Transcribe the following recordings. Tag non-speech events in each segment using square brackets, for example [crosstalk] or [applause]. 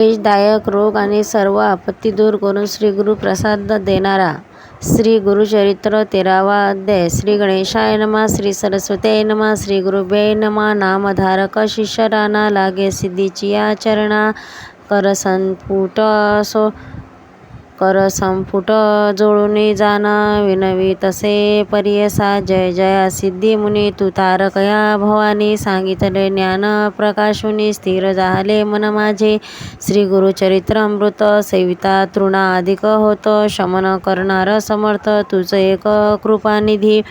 क्लेशदायक रोग आणि सर्व आपत्ती दूर करून श्रीगुरु प्रसाद देणारा श्री गुरुचरित्र तेरावा अध्याय. श्री गणेशाय नमा श्री सरस्वत्याय नमा श्री गुरुभ्ये नमा. नामधारक शिष्यराना लागे सिद्धीची या चरणा असो. कर संपुट जोडून जाना विनवी तसे परियसा जय जया सिद्धी मुनी तू तारकया भवानी. सांगितले ज्ञान प्रकाशुनी स्थिर झाले मन माझे. श्री गुरुचरित्र अमृत सेविता तृणा अधिक होत. शमन करणार समर्थ तुझ एक कृपानिधी.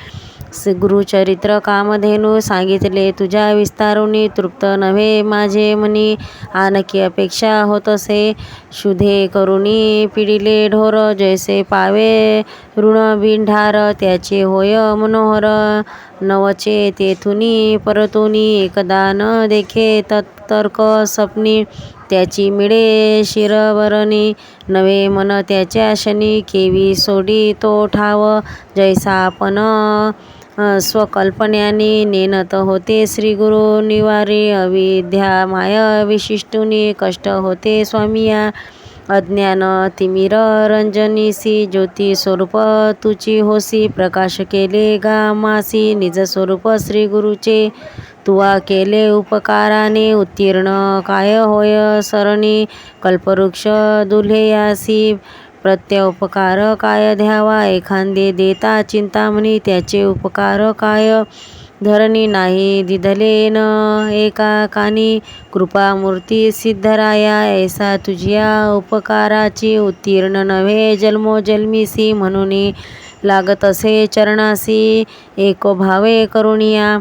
गुरुचरित्र कामधेनू सांगितले तुझ्या विस्तारुनी तृप्त नव्हे माझे मनी. आणखी अपेक्षा होत असे शुधे करुणी पिडिले ढोर जैसे पावे ऋण बिंढार त्याचे होय मनोहर नवचे तेथुनी परतुनी. एकदा न देखे तत्तर्क स्वप्नी त्याची मिळे शिरवरणी नवे मन त्याच्या शनी. केवी सोडी तो ठाव जैसा आपण स्वकल्पनेने नेनत होते. श्री गुरु निवारी अविद्या माय विशिष्टुनी कष्ट होते. स्वामिया अज्ञान तिमिर रंजनीसी ज्योती स्वरूप तुची होसी प्रकाश केले गा मासी निज स्वरूप श्री गुरुचे तुवा केले उपकाराने उत्तीर्ण काय होय सरणी कल्पवृक्ष दुल्हेयासी प्रत्युपकार काय द्यावा. एखादे देता चिंतामणी त्याचे उपकार काय धरणी नाही दिधले न एका कानी कृपामूर्ती सिद्धराया ऐसा तुझ्या उपकाराची उत्तीर्ण नव्हे जन्मोजन्मीसी म्हणून लागत असे चरणासी. एको भावे करुणिया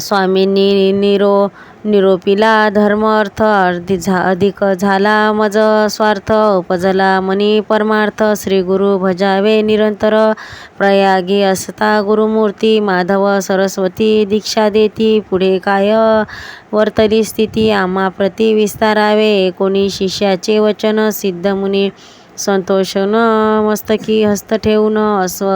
स्वामींनी निरो निरोपिला धर्म अर्थ अधिक झाला मज स्वार्थ उपजला मनी परमार्थ. श्री गुरु भजावे निरंतर प्रयागी असता गुरुमूर्ती. माधव सरस्वती दीक्षा देती पुढे काय वर्तली स्थिती? आम्हा प्रति विस्तारावे. कोणी शिष्याचे वचन सिद्ध मुनी संतोषनं मस्तकी हस्त ठेवून अस्व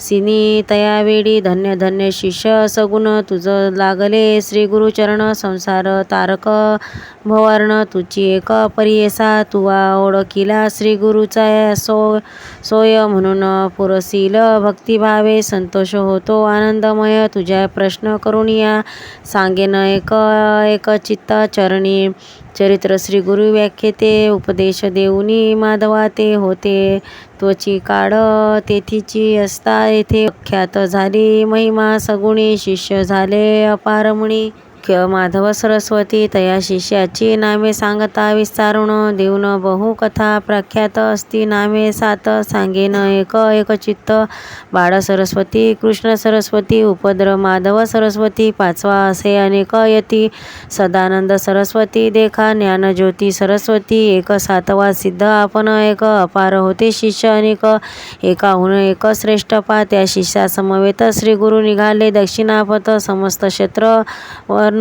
सिनी तयावेळी धन्य धन्य शिष्य सगुण तुझं लागले श्री गुरुचरण संसार तारक भवर्ण तुची एक परियसा तुवा ओळखिला श्री गुरुचा सो सोय म्हणून पुरसील भक्तिभावे संतोष होतो आनंदमय तुझ्या प्रश्न करून या सांगेन एक एक चित्त चरणी चरित्र श्री गुरु व्याख्येते उपदेश देऊनी माधवा ते होते. त्वची काळ तेथीची असता येथे ख्यात झाली महिमा सगुणी शिष्य झाले मुख्य माधव सरस्वती तया शिष्याची नामे सांगता विस्तारुण देऊन बहु कथा प्रख्यात असती नामे सात सांगेन एक एक चित्त. बाळ सरस्वती कृष्ण सरस्वती उपद्र माधव सरस्वती पाचवा असे अनेक यती. सदानंद सरस्वती देखा ज्ञानज्योती सरस्वती एक सातवा सिद्ध आपण एक अपार होते शिष्य अनेक. एकाहून एक श्रेष्ठ पा त्या शिष्यासमवेत श्री गुरु निघाले दक्षिणापथ समस्त क्षेत्र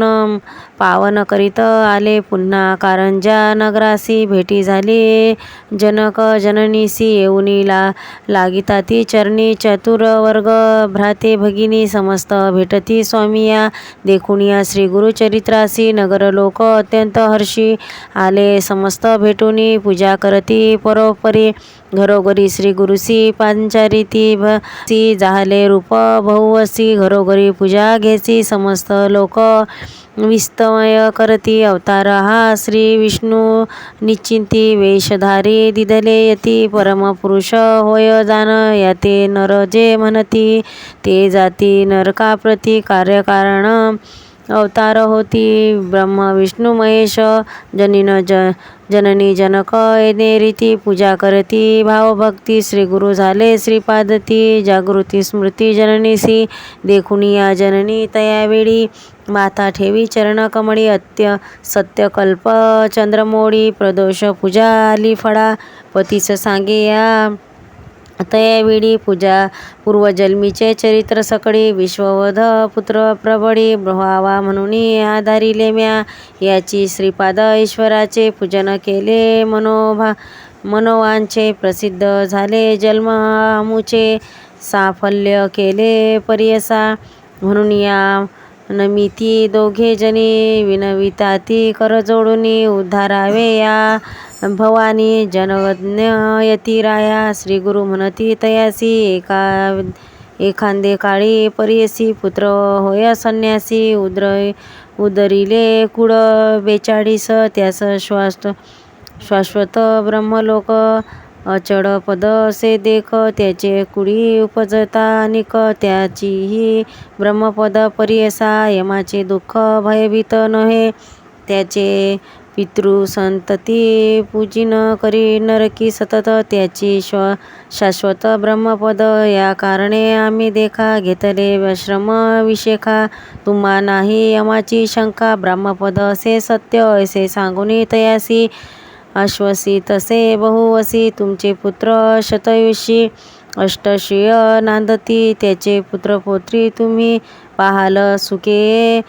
वर्ण पावन करीत आले पुन्हा. कारंजा नगरासी भेटी झाली जनक जननीसी येऊनी ला लागिता ती चरणी चतुर वर्ग भ्राते भगिनी समस्त. भेटती स्वामिया देखुनिया श्री गुरुचरित्रासी नगर लोक अत्यंत हर्षी आले. समस्त भेटूनी पूजा करती परोपरी. घरोघरी श्री गुरुसी पांचारिती भसी झाले रूप बहुवसी. घरोघरी पूजा घेसी समस्त लोक. विस्तमय करती अवतार। हा श्री विष्णू निश्चिंती वेशधारी दिदले यती परमपुरुष होय जाण याते नर जे म्हणती ते जाती नरकाप्रती कार्यकारण अवतार होती। ब्रह्म विष्णू महेश जनिन ज जननी जनक येणे रीती पूजा करती। भावभक्ती श्री गुरु झाले श्रीपादती जागृती स्मृती जननीसी देखुनिया जननी तयावेळी माथा ठेवी चरण कमळी अत्य सत्यकल्प चंद्रमोळी प्रदोष पूजा आली फळा पतीस सांगे या तयाविडी पूजा पूर्वजन्मीचे चरित्र सकळी विश्ववध पुत्र प्रबळी व्हावा म्हणून आधारिले म्या याची श्रीपाद ईश्वराचे पूजन केले मनोभा मनोवांचे प्रसिद्ध झाले जन्म आमुचे साफल्य केले परियसा म्हणून या नमिती दोघे जणी विनविताती कर जोडूनी उद्धारावे या. भवानी जनवज्ञ यती राया. श्री गुरु म्हणती तयासी एका एखांदे काळी परियसी पुत्र होय संन्यासी उद्र उदरिले कुळ बेचाळीस त्यास श्वास शाश्वत ब्रह्मलोक अचळ पद असे देख त्याचे कुडी उपजता अनिक त्याचीही ब्रह्मपद परियसा यमाचे दुःख भयभीत नव्हे त्याचे पितृ संतती पूजिन करी नरकी सतत त्याची श्व शाश्वत ब्रह्मपद. या कारणे आम्ही देखा घेतले व्यश्रम विशेखा. तुम्हा नाही यमाची शंका ब्रह्मपद असे सत्य असे सांगून तयासी अश्वसी तसे बहुवसी तुमचे पुत्र शतयुषी अष्टशिय नांदती. त्याचे पुत्रपोत्री तुम्ही पाहाल सुखे.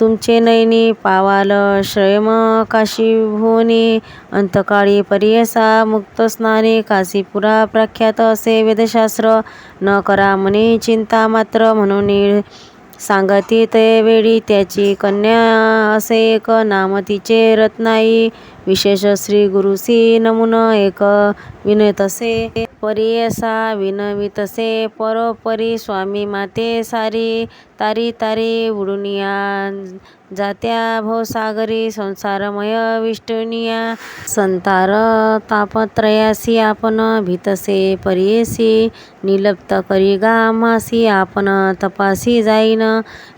तुमचे नैनी पावाल श्रयम काशी भुवनी. अंतकाळी परियसा मुक्तस्नानी काशीपुरा प्रख्यात असे वेदशास्त्र. न करा म्हणे चिंता मात्र. म्हणून सांगती ते वेळी त्याची कन्या असे एक नाम तिचे रत्नाई. विशेष श्री गुरुसी नमुन एक विनयतसे परियसा विनवितसे परोपरी स्वामी माते सारी. तारी तारी उडुनिया जात्या भवसागरी संसारमय विष्णुनिया। संतार तापत्रयासी आपण भीतसे परियेसी निलप्त करी गामासी आपण तपासी जाईन।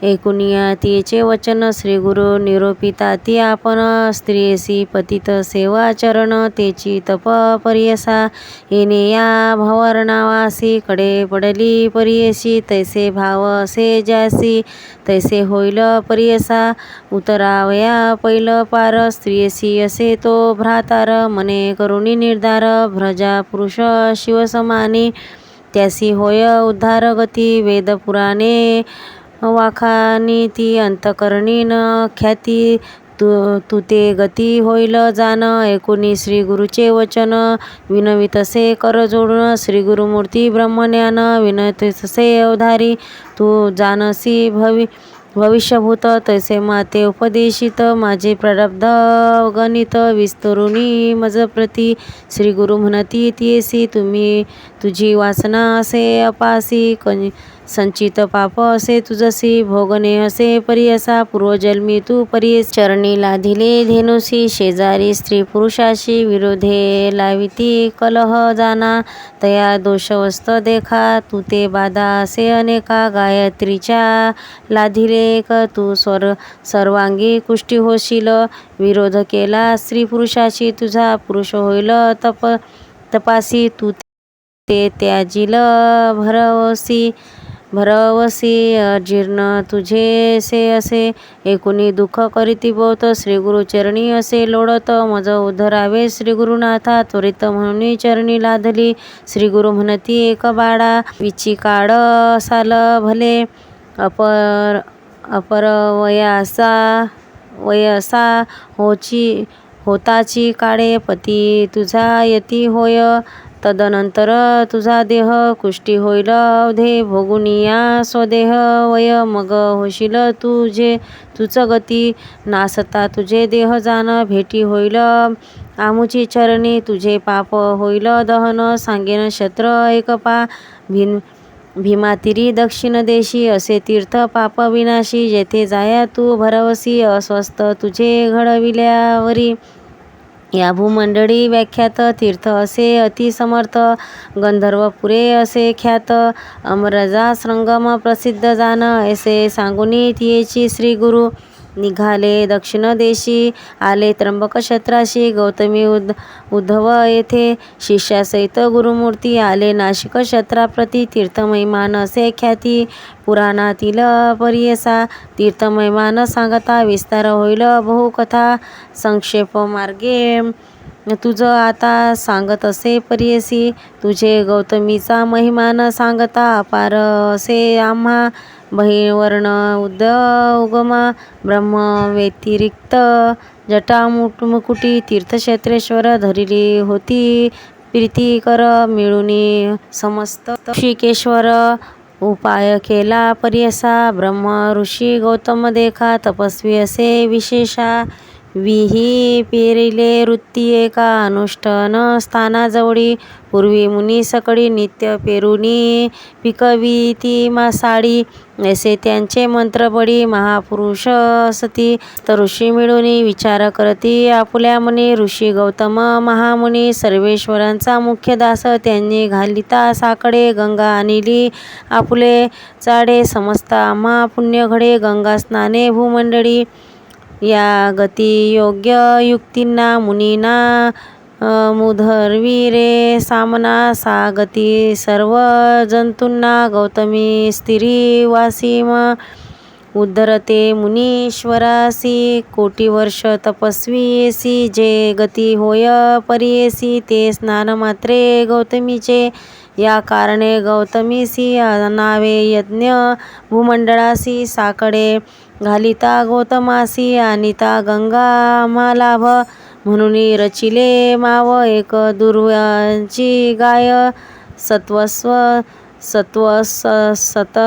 एकुनिया तिचे वचन श्री गुरु निरोपिता ती आपण स्त्रियसी पतित सेवाचरण तेची तप परियसा। येणे या भवरणावासी कडे पडली परियसी तैसे भाव असे ज्यासी तैसे होईल परियसा उतरावया पैल पार. स्त्रियसी असे तो भ्रातार. मने करुणी निर्धार भ्रजा पुरुष शिवसमानी त्यासी होय उद्धार गती वेदपुराणे वाखानी ती अंतकरणीन ख्याती तू तू ते गती होईल जाण ऐकुनी श्री गुरुचे वचन. विनवितसे कर जोडून श्री गुरुमूर्ती ब्रह्मज्ञान तसे अवधारी तू जानसी भवि भविष्यभूत. तैसे माते उपदेशित माझे प्रारब्ध गणित विस्तरुनी मजप्रती श्री गुरु म्हणती येसी तुम्ही तुझी वासना असे अपासी. कनि संचित पाप असे तुझसी भोगणे असे परियसा पूर्वजन्मी तू परी चरणी लाधिले धेनुसी शेजारी स्त्री पुरुषाशी विरोधे लाविती कलह जाना. तया दोषवस्त देखा तू ते बाधा असे अनेका. गायत्रीच्या लाधिले तू स्वर सर्वांगी कुष्टी होशील. विरोध केला स्त्री पुरुषाशी तुझा पुरुष होईल तप तपासी. तू ते त्याजील भरवसी. भरवसी अजीर्ण तुझेसे असे एकूणी दुःख करीती बहुत श्री गुरुचरणी असे लोळत मज उधरावे श्री गुरुनाथा त्वरित म्हणून चरणी लादली श्री गुरु म्हणती एक बाळा विची काळ साल भले अपर अपर वयासा वयसा होची होताची काळे पती तुझा यती होय तदनंतर तुझा देह कुष्टी होईल. अवधे भोगुनिया स्वदेह वय. मग होशील तुझे तुच गती नासता तुझे देह जाण भेटी होईल. आमुची चरणी तुझे पाप होईल. दहन सांगेन शत्र एकपा भिन भीमातिरी दक्षिण देशी असे तीर्थ पाप विनाशी जेथे जाया तू भरवसी अस्वस्थ तुझे घडविल्यावरी. या भूमंडळी व्याख्यात तीर्थ असे अतिसमर्थ गंधर्वपुरे असे ख्यात अमरजा संगम प्रसिद्ध जाण असे सांगुनी तियेची श्री गुरु. निघाले. दक्षिण देशी आले त्र्यंबकक्षेत्राशी. गौतमी उद उद्धव येथे शिष्यासहित गुरुमूर्ती आले. नाशिक क्षेत्राप्रती तीर्थमहिमान असे ख्याती. पुराणातील परियसा तीर्थमहिमान सांगता विस्तार होईल बहुकथा. संक्षेप मार्गे. तुझं आता सांगत असे परियसी तुझे गौतमीचा महिमान सांगता अपार असे आम्हा बहिर्वर्ण उद उगमा ब्रह्म व्यतिरिक्त मुकुटी तीर्थक्षेत्रेश्वर धरिली होती. प्रीतीकर मिळुनी समस्त ऋषिकेश्वर उपाय केला परियसा. ब्रह्म ऋषी गौतम देखा तपस्वी असे विशेषा. विही पेरिले वृत्ती एका अनुष्ठान स्थानाजवळी. पूर्वी मुनी सकळी नित्य पेरुनी पिकविती मासाळी ऐसे त्यांचे मंत्रबळी महापुरुष सती. तर ऋषी मिळून विचार करती आपुल्या मनी. ऋषी गौतम महामुनी सर्वेश्वरांचा मुख्य दास. त्यांनी घालिता साकडे गंगा आणली. आपुले चाडे समस्ता आम्हा पुण्य घडे गंगा स्नाने भूमंडळी. या गती योग्य युक्तींना मुनीना मुधर्वीरे सामना सा गती सर्व जंतूंना गौतमी स्थिरी वासीम उद्धरते मुनीश्वरासी कोटी वर्ष तपस्वीसी जे गती होय परियेसी ते स्नान मात्रे गौतमीचे या कारणे गौतमीसी नावे यज्ञ भूमंडळासी साकडे घालिता गौतमासी अनिता गंगा मालाभ म्हणून रचिले माव एक दुर्वांची गाय. सत्वस्व सत्व सत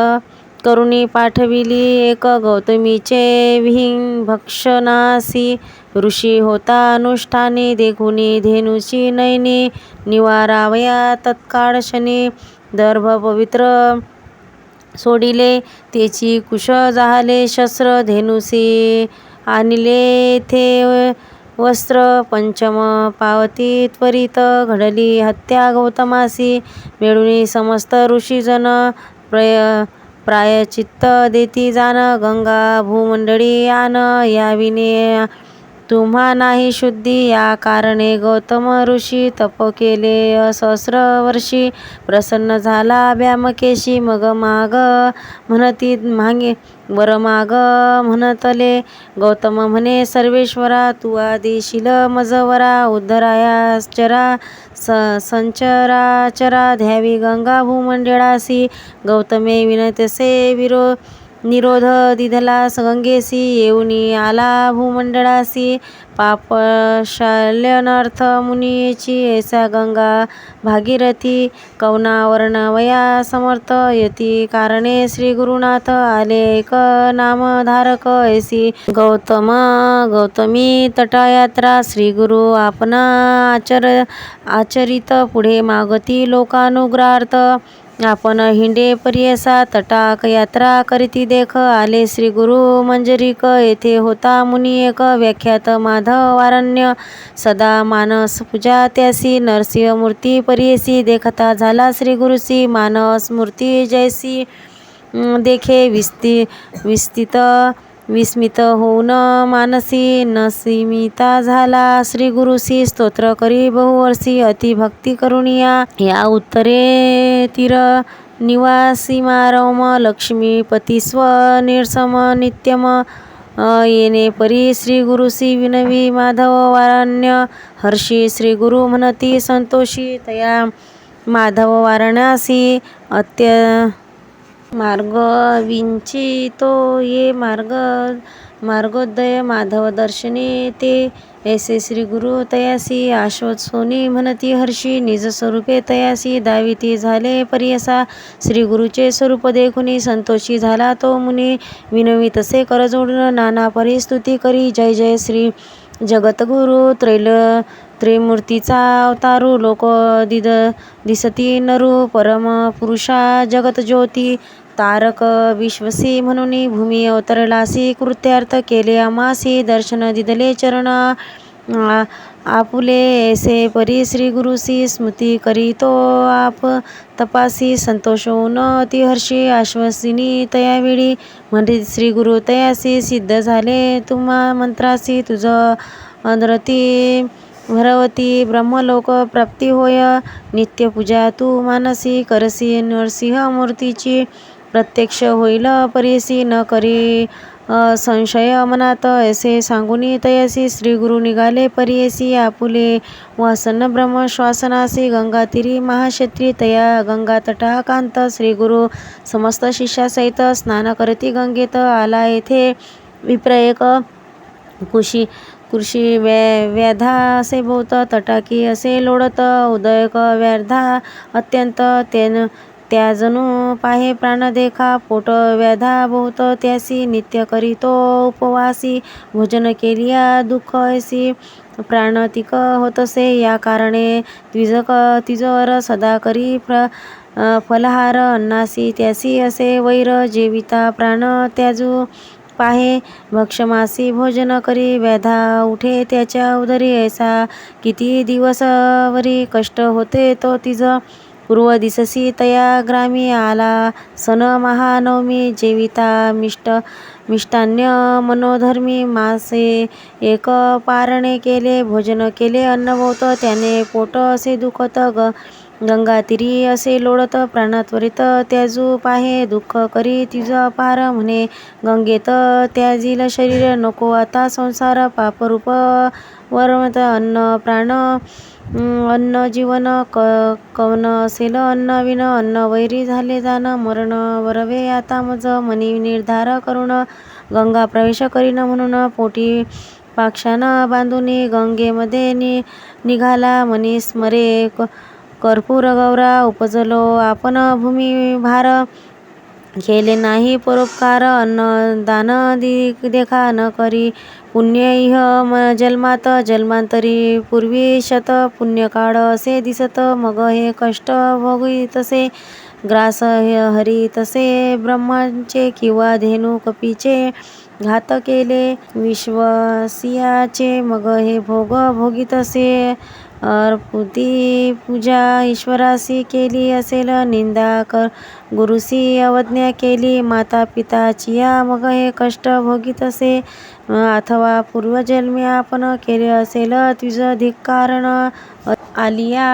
करुणी पाठविली एक गौतमीचे विहिंग भक्षणासी. ऋषी होता अनुष्ठानी देखुनी धेनुची नयनी निवारावया तत्काळ शनी. दर्भ पवित्र सोडिले तेची कुश जाहले शस्त्र धेनुसी आणले थे वस्त्र पंचम पावती त्वरित घडली हत्या गौतमासी मिळून समस्त ऋषीजन प्रय प्रायचित्त देती जाण गंगा भूमंडळी आन याविने तुम्हा नाही शुद्धी या कारणे गौतम ऋषी तप केले. सहस्र वर्षी प्रसन्न झाला व्यामकेशी मग माग म्हणती मागे वर माग म्हणतले. गौतम म्हणे सर्वेश्वरा तू आदिशील मजवरा. उद्धरायाचरा स संचराचरा ध्यावी गंगा भूमंडळासी. गौतमे विनतसे विरो निरोध दिधला गंगेसी येऊनी आला भूमंडळासी पापशाल्यनर्थ मुनीची ऐसा गंगा भागीरथी कवनावर्णवया समर्थ यती कारणे श्री गुरुनाथ आले एक नामधारक ऐसी गौतम गौतमी तटयात्रा श्री गुरु आपना आचर आचरित पुढे मागती लोकानुग्रार्थ आपण हिंडे परियसा तटाक यात्रा करीती देख. आले श्री गुरु मंजरीक येथे होता मुनी एक. व्याख्यात माधव वारण्य सदा मानस पूजा त्यासी. नरसिंह मूर्ती परियसी देखता झाला श्री गुरुसी. मानस मूर्ती जैसी देखे. विस्ती विस्तित विस्मित होऊन मानसी नसिमिता झाला. श्री गुरुसी स्तोत्र करी बहुवर्षी अतिभक्ती करुणिया. या उत्तरे तीर निवासी मारम लक्ष्मीपती स्व निरसम नित्यम. येणे परी श्री गुरुसी विनवी माधव वारण्य. हर्षी श्री गुरु म्हणती संतोषी तया. माधव वारणासी अत्य मार्ग विंचितो ये मार्ग मार्गोदय माधवदर्शने ते. ऐसे श्री गुरु तयासी आश्वत सोनी म्हणती हर्षी निज स्वरूपे तयासी दाविती झाले परियसा. श्री गुरुचे स्वरूप देखुनी संतोषी झाला तो मुनी. विनवी तसे कर जोडून नाना परिस्तुती करी. जय जय श्री जगतगुरु त्रैल त्रिमूर्तीचा अवतारू. लोक दिद दिसती नरू परम पुरुषा जगत ज्योती. तारक विश्वसी म्हणून भूमी अवतरलासी कृत्यार्थ केले अमासी दर्शन दिदले चरण आपुले ऐसे परी श्री गुरुसी स्मृती करीतो आप तपासी संतोष न अतिहर्षी आश्वसिनी तयावेळी म्हणजे श्री गुरु तयासी सिद्ध झाले तुम्हा मंत्रासी तुझ अनरती भरवती ब्रह्मलोक प्राप्ती होय नित्यपूजा तू मानसी करसी नरसिंह मूर्तीची प्रत्यक्ष होईल परिसी न करी संशय मनात ऐसे सांगुनी तयसी श्रीगुरु निघाले परियसी आपुले. वासन ब्रह्म श्वासनासी गंगातिरी महाक्षत्री तया. गंगा तटा कांत श्री गुरु समस्त शिष्यासहित स्नान करती गंगेत आला येथे. विप्रयक कुशी कृषी व्या व्याधा असे भोवत तटाकी असे लोडत उदयक व्याधा अत्यंत तेन त्या जणू पाहे प्राण देखा पोट व्याधा बहुत त्यासी नित्य करीतो उपवासी भोजन केलिया दुःख ऐसी। प्राण तिक होतसे या कारणे द्विजक तिजोर सदा करी प्र फलहार अन्नासी त्यासी असे वैर जेविता प्राण त्याजू पाहे। भक्षमासी भोजन करी व्याधा उठे त्याच्या उदरी ऐसा। किती दिवसवरी कष्ट होते तो तिज। पूर्व दिससी तया ग्रामी आला। सन महानवमी जेविता मिष्ट मिष्टान्य मनोधर्मी मासे। एक पारणे केले भोजन केले अन्न त्याने पोट असे दुखत ग गंगातीरी असे लोळत प्राणात्वरित त्याजू पाहे दुःख करी तिज पार म्हणे गंगेत त्याजील शरीर नको आता संसार पापरूप वरमत अन्न प्राण अन्न जीवन क कवन असेल अन्न विन अन्न वैरी झाले जाण मरण वरवे आता मज मनी निर्धार करून गंगा प्रवेश करीन म्हणून पोटी पाक्षानं बांधून गंगेमध्ये नि निघाला मनी स्मरे कर्पूर गौरा उपजलो आपण भूमी भार केले नाही परोपकार अन्न दान देखा न करी. पुण्य इह जन्मात जन्मांतरी पूर्वी शत पुण्यकाळ असे दिसत मग हे कष्ट भोगी तसे. ग्रास हरी तसे ब्रह्माचे किंवा धेनू कपीचे घात केले. विश्वसियाचे मग हे भोग भोगी तसे. अर्पुती पूजा ईश्वरासी केली असेल निंदा कर. गुरुसी अवज्ञा केली माता पिताचिया मग हे कष्ट भोगीत असे. अथवा पूर्वजन्मी आपण केले असेल तुझ धिक्कारण आलिया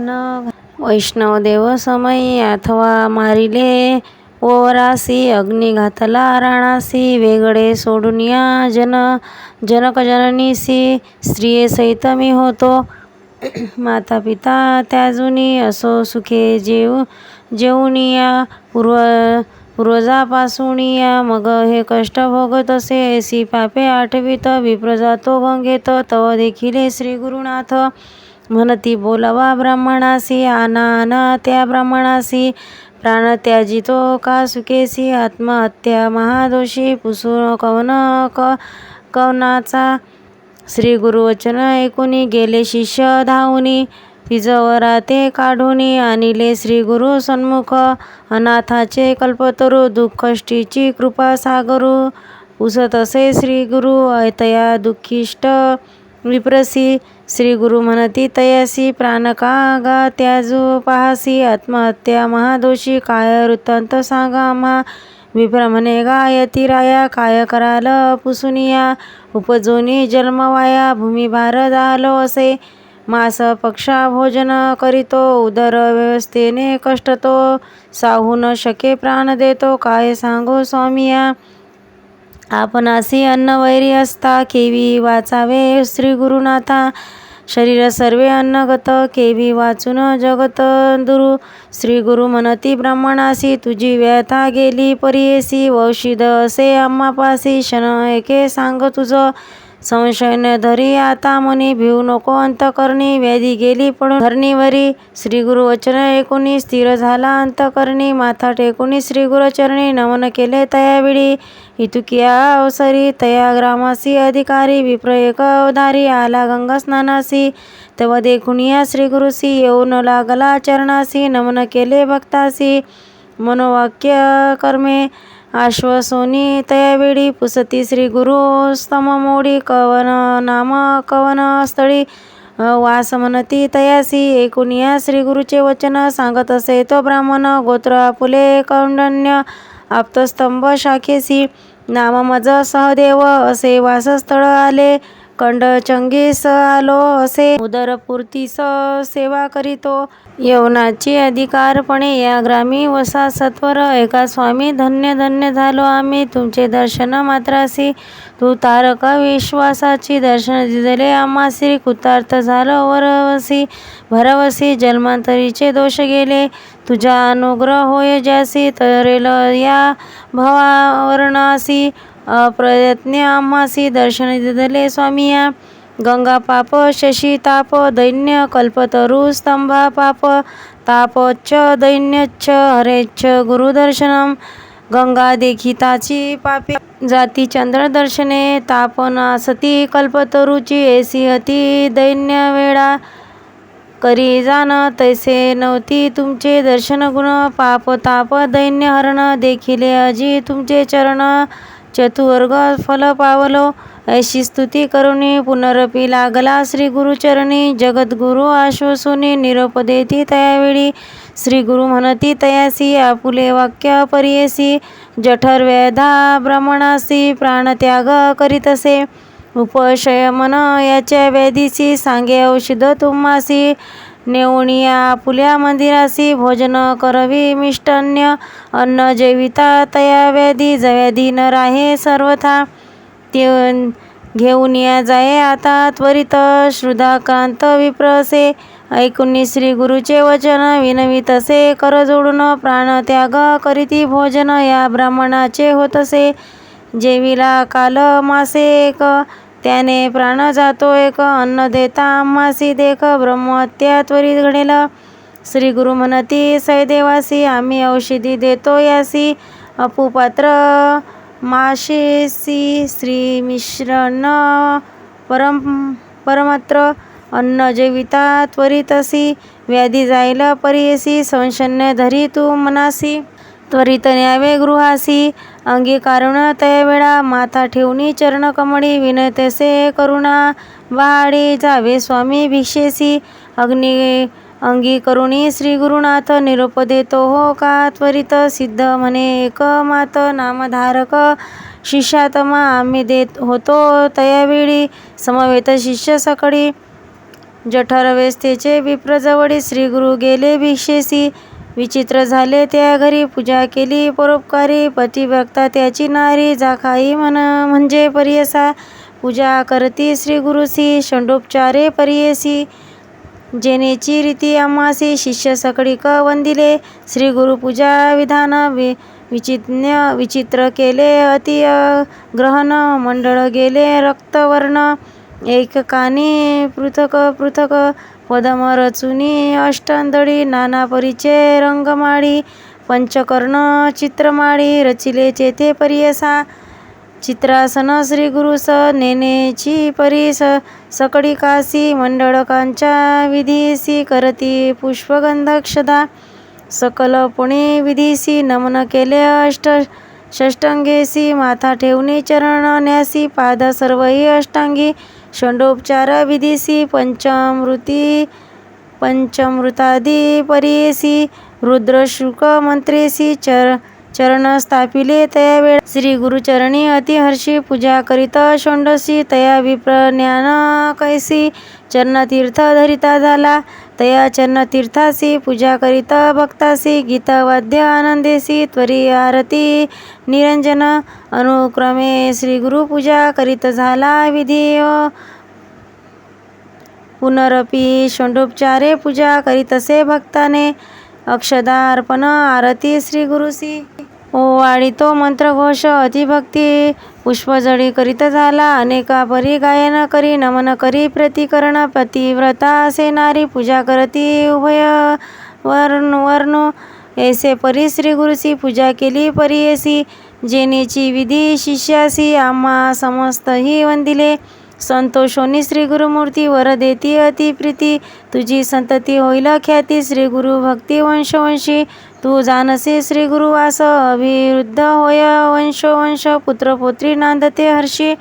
न वैष्णव देव समयी अथवा मारिले. ओवरासी अग्नी घातला राणासी वेगळे सोडूनिया जन जनकजननीसी. स्त्रियेसहित मी होतो. [clears throat] माता पिता त्याजुनी असो सुखे जेऊ जेवूनिया पूर्व पूर्वजापासूनिया मग हे कष्ट भोगत असे ऐसी पापे आठवीत विप्र जातो भंगेत तव देखील श्री गुरुनाथ. म्हणती बोलावा ब्राह्मणासी आना आना त्या ब्राह्मणासी. प्राण त्याजितो का सुखेसी आत्महत्या महादोषी पुसून कवन क कवनाचा श्री गुरुवचन ऐकुनी गेले शिष्य धावनी. तिजवरा ते काढुनी आणिले श्री गुरु सन्मुख. अनाथाचे कल्पतरू दुःखष्टीची कृपा सागरू. उसतसे श्री गुरु ऐतया दुःखिष्ट विप्रसी. श्री गुरु म्हणती तयासी प्राणकागा का त्याजू आत्महत्या महादोषी काय वृत्तांत सांगा आम्हा. विभ्रमणे गायतीराया काय कराल पुसुनिया? उपजोनी जन्मवाया भूमिभार झालो असे. मास पक्षा भोजन करीतो उदर व्यवस्थेने कष्टतो. साहू न शके प्राण देतो काय सांगो स्वामिया? आपणासी अन्न वैरी असता केवी वाचावे श्री गुरुनाथा शरीर सर्वे अन्नगत केवी वाचून जगत दुरु। श्री गुरु म्हणती ब्राह्मणासी तुझी व्यथा गेली परियेसी वौषिद असे आम्हापासी शन एके सांग तुझं। संशयन धरी आता मनी भिवू नको अंतकरणी. व्याधी गेली पडून धरणीवरी. श्री गुरु वचन ऐकुनी स्थिर झाला अंतकरणी. माथा टेकुनी श्री गुरुचरणी नमन केले तयावेळी इतुकिया अवसरी. तया ग्रामासी अधिकारी. विप्र एक अवधारी. आला गंगा स्नानासी. तेव्हा देखुनिया श्री गुरुसी येऊन लागला चरणासी. नमन केले भक्तासी. मनोवाक्य कर्मे. आश्वसोनी तयावेळी पुसती श्री गुरु स्तममोडी कवन नाम कवन स्थळी. वास म्हणती तयासी या श्री गुरुचे वचन सांगत असे तो ब्राह्मण गोत्र आपुले कौंडण्य आप्तस्तंभ शाखेसी नाम मज सहदेव असे वासस्थळ आले. कंडचंगीस आलो असे. उदरपूर्तीस सेवा करीतो. यवनाची अधिकारपणे या ग्रामी वसा सत्वर. एका स्वामी धन्य धन्य झालो आम्ही. तुमचे दर्शन मात्रासी. तू तारका विश्वासाची दर्शन दिले आम्हासी. कृतार्थ झालो वरवसी. भरवसी जन्मांतरीचे दोष गेले. तुझा अनुग्रह होय ज्यासी. तरेल या भवावरणासी. प्रयत्न आम्हासी दर्शन दिले स्वामिया। गंगा पाप शशी ताप दैन्य कल्पतरू स्तंभा पाप तापच दैन्यच्छ हरेच्छ गुरुदर्शनम। गंगा देखिताची पापी। जाती चंद्रदर्शने तापनासती कल्पतरुची एसी हती दैन्य वेळा करी जाण तैसे नव्हती तुमचे दर्शन गुण पाप ताप दैन्य हरण देखिले अजी तुमचे चरण। चतुर्वर्ग फल पावलो ऐशी स्तुती करुणी पुनरपी लागला श्री गुरुचरणी जगद्गुरु आश्वसुनी निरोप देती तयावेळी. श्री गुरु म्हणती तयासी आपुले वाक्य परियसी. जठर वेधा ब्राह्मणासी प्राणत्याग करीतसे. उपशय मन याच्या व्याधीसी सांगे औषध तुम्हासी. नेवणिया आपुल्या मंदिरासी भोजन करवी मिष्टन्य. अन्न जेविता तया व्याधी जव्याधी न राहे सर्वथा. ते घेऊन या जाये आता त्वरित श्रुधाकांत विप्रसे. ऐकून श्री गुरुचे वचन विनवी तसे. कर जोडून प्राणत्याग करीती भोजन या ब्राह्मणाचे होतसे. जेविला काल मासे एक त्याने प्राण जातो एक अन्न देता आम्हासी देख ब्रह्महत्या त्वरित घडेल. श्री गुरु म्हणती सैदेवासी आम्ही औषधी देतो यासी. अपुपात्र माशेसी श्री मिश्रण परम परमात्र अन्न जेविता त्वरितसी व्याधी जाईल परियसी संशन्य धरी तू मनासी. त्वरित न्यावे गृहासी. अंगीकारुण वेळा माथा ठेवणी चरणकमळी विनतेसे करुणा. बाळी जावे स्वामी भिक्षेसी. अग्नी अंगीकरुणी श्रीगुरुनाथ श्री गुरुनाथ निरोप देतो हो का त्वरित सिद्ध म्हणे एक मात नामधारक. शिष्यातमा आम्ही देत होतो तयावेळी. समवेत शिष्य सकळी. जठरवेस्तेचे विप्रजवळी श्री गुरु गेले भिक्षेसी. विचित्र झाले त्या घरी पूजा केली परोपकारी पतिभक्ता त्याची नारी जाखाई म्हण म्हणजे परियसा. पूजा करती श्री गुरुसी षंडोपचारे परियसी. जेनेची रीती अम्मासी शिष्य सकळीक वंदिले श्री गुरु पूजा विधान वि विचित्न्य विचित्र केले अति ग्रहण मंडळ गेले रक्तवर्ण एककानी पृथक पृथक पदम रचुनी अष्टांदळी नाना परिचे रंगमाळी पंचकर्ण चित्रमाळी रचिले चेते परियसा चित्रासन श्री गुरुस नेनेची परी स सकळी कासी मंडळकांच्या विधीसी करती पुष्पगंधक्षदा सकल पुणे विधीसी नमन केले अष्ट षष्टांगेसी माथा ठेवणे चरण न्यासी पाद सर्वही अष्टांगी. षंडोपचार विधीसी पंचामृती पंचमृतादी परियेसी रुद्रशुक मंत्रेसी चर चरण स्थापिले तया वेळ. श्री गुरुचरणी अतिहर्षी पूजा करीत षोंडसी तया विप्र ज्ञान कैसी. चरणतीर्थ धरिता झाला. तया चरणतीर्थासी पूजा करीत भक्तासी. गीतवाद्य आनंदेसी. त्वरी आरती निरंजन. अनुक्रमे श्री गुरु पूजा करीत झाला विधी पुनरपी षोंडोपचारे पूजा करीतसे भक्ताने. अक्षदा अर्पण आरती श्री गुरुसी ओवाळी तो मंत्रघोष अतिभक्ती. पुष्पजळी करीत झाला अनेका परी गायन करी नमन करी प्रतिकरण पतिव्रता असे नारी पूजा करती. उभय वर्ण वर्ण. ऐसे परी श्री गुरुसी पूजा केली परियसी जेनेची विधी शिष्यासी आम्हा समस्तही वंदिले. संतोषोनी श्री गुरुमूर्ती वर देती अति प्रीती. तुझी संतती होईल ख्याती श्री गुरु भक्ती वंशवंशी. तू जानसे श्री गुरुवास अभिवृद्ध होय वंशवंश पुत्र पुत्री नांदते हर्षी.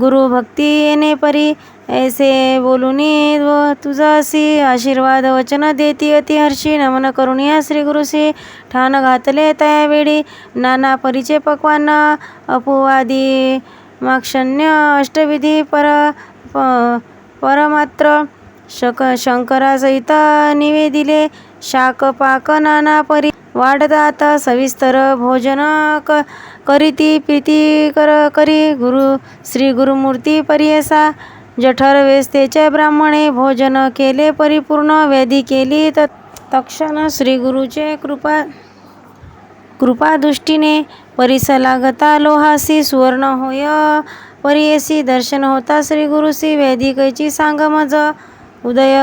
गुरु भक्ती येणे परी ऐसे बोलुनी तुझासी आशीर्वाद वचन देती अति हर्षी. नमन करुणिया श्री गुरुसी ठाण घातले त्यावेळी नाना परीचे पक्वान अपवादी माक्षण्य अष्टविधी पर परमात्र। शक शंकरासहित निवेदिले शाक पाक नाना परी। वाढतात सविस्तर भोजन क करीती प्रीती कर करी गुरु श्री गुरुमूर्ती परियसा। जठर वेस्तेचे ब्राह्मणे भोजन केले परिपूर्ण व्याधी केली तक्षण श्री गुरुचे कृपा कृपादृष्टीने परिसलागता लोहासी सुवर्ण होय. परियसी दर्शन होता श्री गुरुसी वैदिकची सांग मज उदय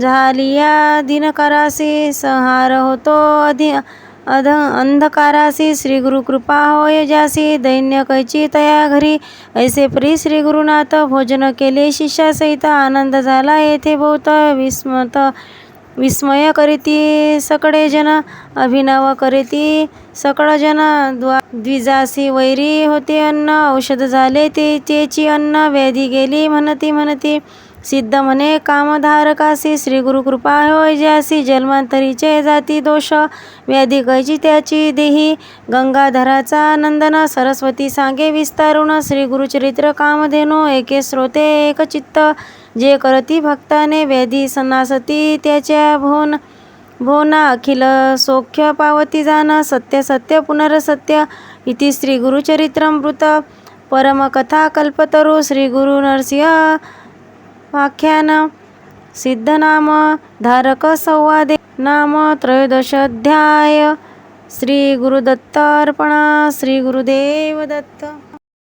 झालिया दिनकारासी संहार होतो अधि अध अंधकारासी श्री गुरु कृपा होय ज्यासी दैन्य कैची तया घरी. ऐसे प्री श्री गुरुनाथ भोजन केले शिष्यासहित आनंद झाला येथे बहुत विस्मत. विस्मय करीती सकळे जन अभिनव करीती सकळ जन द्वा द्विजासी वैरी होते अन्न औषध झाले ते तेची अन्न व्याधी गेली म्हणती म्हणती. सिद्ध म्हणे कामधारकासी श्री गुरुकृपा होय ज्यासी जन्मांतरीचे जाती दोष. व्याधी कैची त्याची देही गंगाधराचा नंदन सरस्वती सांगे विस्तारुण श्री गुरुचरित्र कामधेनु एके श्रोते एक चित्त. जे करती भक्ताने व्याधी सनासती त्याच्या भोन भोना अखिल सौख्य पावती जाण सत्य सत्य पुनरसत्य इति श्री गुरुचरित्रमृत परमकथा कल्पतरु श्री गुरु नरसिंह व्याख्यान सिद्धनाम धारक संवादे नाम त्रयोदशाध्याय श्री गुरुदत्त अर्पणा श्री गुरुदेव दत्त।